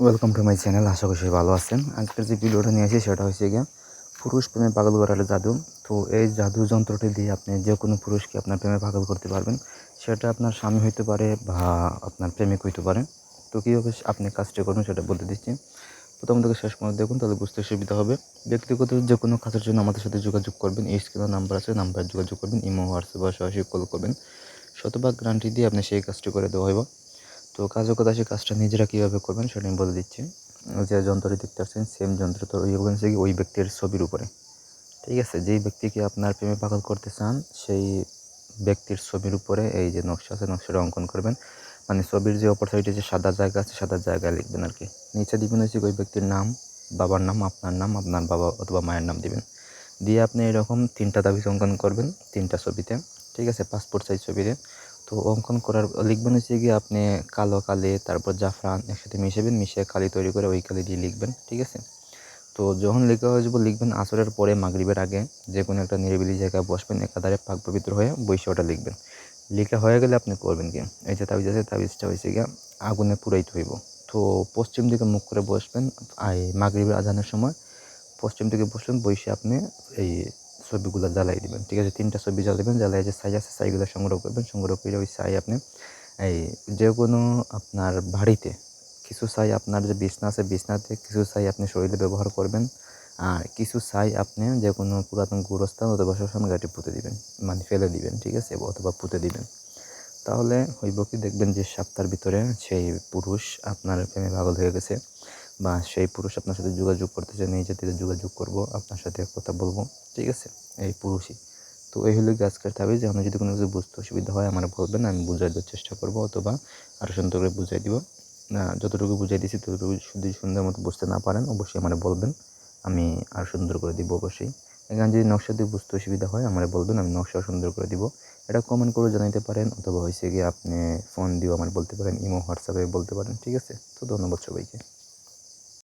Welcome to my channel আশা করি সবাই ভালো আছেন। আজকের যে ভিডিওটা নিয়ে আসি, সেটা হচ্ছে গিয়ে পুরুষ প্রেমে পাগল করার জাদু। তো এই জাদু যন্ত্রটি দিয়ে আপনি যে কোনো পুরুষকে আপনার প্রেমে পাগল করতে পারবেন। সেটা আপনার স্বামী হইতে পারে বা আপনার প্রেমিক হইতে পারে। তো কীভাবে আপনি কাজটি করবেন, সেটা বলতে দিচ্ছি। প্রথম থেকে শেষ পর্যন্ত দেখুন, তাহলে বুঝতে সুবিধা হবে। ব্যক্তিগত যে কোনো কাজের জন্য আমাদের সাথে যোগাযোগ করবেন। এই স্ক্রিনের নাম্বার আছে, নাম্বারে যোগাযোগ করবেন, ইমো, হোয়াটসঅ্যাপ বা সরাসরি কল করবেন। শতভাগ গ্যারান্টি দিয়ে আপনি সেই কাজটি করে দেওয়া হবে তো কথা সেই কাজটা নিজেরা কীভাবে করবেন সেটা আমি বলে দিচ্ছি। যে যন্ত্রটি দেখতে পাচ্ছেন সেম যন্ত্র তো ওই হচ্ছে কি ওই ব্যক্তির ছবির উপরে। ঠিক আছে, যেই ব্যক্তিকে আপনার প্রেমে পাগল করতে চান, সেই ব্যক্তির ছবির উপরে এই যে নকশা আছে, নকশাটা অঙ্কন করবেন। মানে ছবির যে অপর সাইডে যে সাদা জায়গা আছে, সাদা জায়গায় লিখবেন আর কি। নিচে দিবেন হচ্ছে ওই ব্যক্তির নাম, বাবার নাম, আপনার নাম, আপনার বাবা অথবা মায়ের নাম দিবেন। দিয়ে আপনি এরকম তিনটা দাবি অঙ্কন করবেন তিনটা ছবিতে। ঠিক আছে পাসপোর্ট সাইজ ছবিতে। তো অঙ্কন করার, লিখবেন হচ্ছে গিয়ে আপনি কালো কালি, তারপর জাফরান একসাথে মিশাবেন, মিশিয়ে কালি তৈরি করে ওই কালি দিয়ে লিখবেন, ঠিক আছে? তো যখন লেখা হয়ে যাব, লিখবেন আসরের পরে মাগরিবের আগে যে কোনো একটা নিরিবিলি জায়গায় বসবেন, একাধারে পাক পবিত্র হয়ে বৈশে ওটা লিখবেন। লেখা হয়ে গেলে আপনি করবেন কি? এই যে তাবিজ আছে, তাবিজটা হয়েছে গিয়ে আগুনে পুরাইতে হইব তো পশ্চিম দিকে মুখ করে বসবেন এই মাগরিবের আজানের সময় পশ্চিম দিকে বসবেন বসে আপনি এই ছবিগুলো জ্বালাই দিবেন, ঠিক আছে? তিনটা ছবি জ্বালাবেন জ্বালাই যে সাই আছে সাইগুলো সংগ্রহ করবেন। সংগ্রহ করে ওই সাই আপনি এই যে কোনো আপনার বাড়িতে কিছু সাই আপনার যে বিছনা আছে, বিছনাতে কিছু সাই আপনি শরীরে ব্যবহার করবেন আর কিছু সাই আপনি যে কোনো পুরাতন গুরস্থান অথবা শ্মশান ঘাটে পুঁতে দিবেন মানে ফেলে দিবেন, ঠিক আছে? অথবা পুঁতে দিবেন। তাহলে হইব কি, দেখবেন যে সপ্তাহের ভিতরে সেই পুরুষ আপনার প্রেমে পাগল হয়ে গেছে। বা সেই পুরুষ আপনার সাথে যোগাযোগ করতে চায় নিজে থেকে যোগাযোগ করব, আপনার সাথে কথা বলব, ঠিক আছে? এই পুরুষই। তো এই হলো গাছকার থাকবে যে যদি কোনো কিছু বুঝতে অসুবিধা হয়, আমার বলবেন, আমি বুঝাই দেওয়ার চেষ্টা করব অথবা আরও সুন্দর করে বুঝাই দিব। না, যতটুকু বুঝাই দিয়েছি ততটুকু যদি সুন্দর মতো বুঝতে না পারেন, অবশ্যই আমার বলবেন, আমি আর সুন্দর করে দিব অবশ্যই। এখানে যদি নকশা দিয়ে বুঝতে অসুবিধা হয়, আমার বলবেন, আমি নকশা সুন্দর করে দিব। এটা কমেন্ট করে জানাইতে পারেন, অথবা হয়েছে গিয়ে আপনি ফোন দিয়েও আমার বলতে পারেন, ইমো, হোয়াটসঅ্যাপে বলতে পারেন, ঠিক আছে? তো ধন্যবাদ সবাইকে।